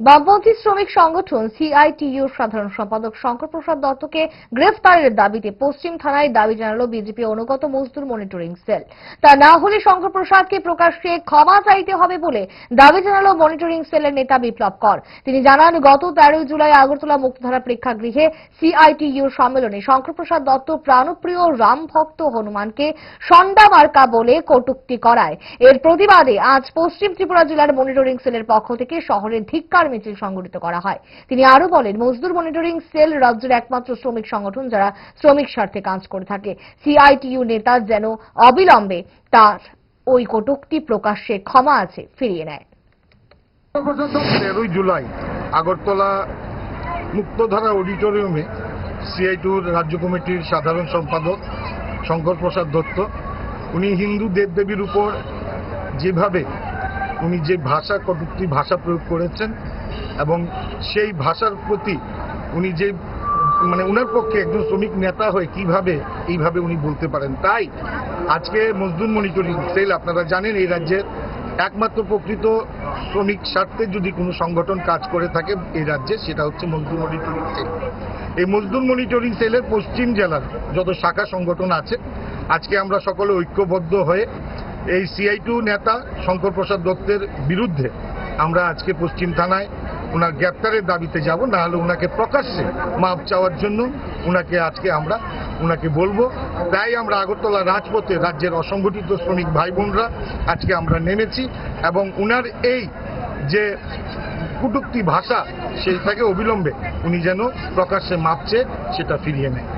বামপন্থী শ্রমিক সংগঠন সিআইটিইউর সাধারণ সম্পাদক শঙ্কর প্রসাদ দত্তকে গ্রেফতারের দাবিতে পশ্চিম থানায় দাবি জানালো বিজেপি অনুগত মজদুর মনিটরিং সেল। তা না হলে শঙ্কর প্রসাদকে প্রকাশ্যে ক্ষমা চাইতে হবে বলে দাবি জানালো মনিটরিং সেলের নেতা বিপ্লব কর। তিনি জানান, গত তেরোই জুলাই আগরতলা মুক্তধারা প্রেক্ষাগৃহে সিআইটিইউর সম্মেলনে শঙ্কর প্রসাদ দত্ত প্রাণপ্রিয় রাম ভক্ত হনুমানকে সন্ডা মার্কা বলে কটুক্তি করায়। এর প্রতিবাদে আজ পশ্চিম ত্রিপুরা জেলার মনিটরিং সেলের পক্ষ থেকে শহরের ধিক্কার মিছিল সংগঠিত করা হয়। তিনি আরও বলেন, মজদুর মনিটরিং সেল রাজ্যের একমাত্র শ্রমিক সংগঠন যারা শ্রমিক স্বার্থে কাজ করে থাকে। সিআইটিইউ নেতা যেন অবিলম্বে তার ওই কটুক্তি প্রকাশ্যে ক্ষমা আছে, ফিরিয়ে নেয়। তেরোই জুলাই আগরতলা মুক্তধারা অডিটোরিয়ামে সিআইটুর রাজ্য কমিটির সাধারণ সম্পাদক শঙ্কর প্রসাদ দত্ত, উনি হিন্দু দেবদেবীর উপর যেভাবে উনি যে ভাষা কটূক্তি, ভাষা প্রয়োগ করেছেন এবং সেই ভাষার প্রতি উনি যে মানে উনার পক্ষে একজন শ্রমিক নেতা হয়ে কীভাবে এইভাবে উনি বলতে পারেন? তাই আজকে মজদুর মনিটরিং সেল, আপনারা জানেন এই রাজ্যের একমাত্র প্রকৃত শ্রমিক স্বার্থে যদি কোনো সংগঠন কাজ করে থাকে এই রাজ্যে, সেটা হচ্ছে মজদুর মনিটরিং সেল। এই মজদুর মনিটরিং সেলের পশ্চিম জেলার যত শাখা সংগঠন আছে, আজকে আমরা সকলে ঐক্যবদ্ধ হয়ে এই সিআইটু নেতা শঙ্কর প্রসাদ দত্তের বিরুদ্ধে আমরা আজকে পশ্চিম থানায় ওনার গ্রেপ্তারের দাবিতে যাব, না হলে ওনাকে প্রকাশ্যে মাপ চাওয়ার জন্য ওনাকে আজকে আমরা ওনাকে বলব। তাই আমরা আগরতলা রাজপথে রাজ্যের অসংগঠিত শ্রমিক ভাই বোনরা আজকে আমরা নেমেছি এবং উনার এই যে কুটুক্তি ভাষা, সেই থেকে অবিলম্বে উনি যেন প্রকাশ্যে মাপছে, সেটা ফিরিয়ে নেয়।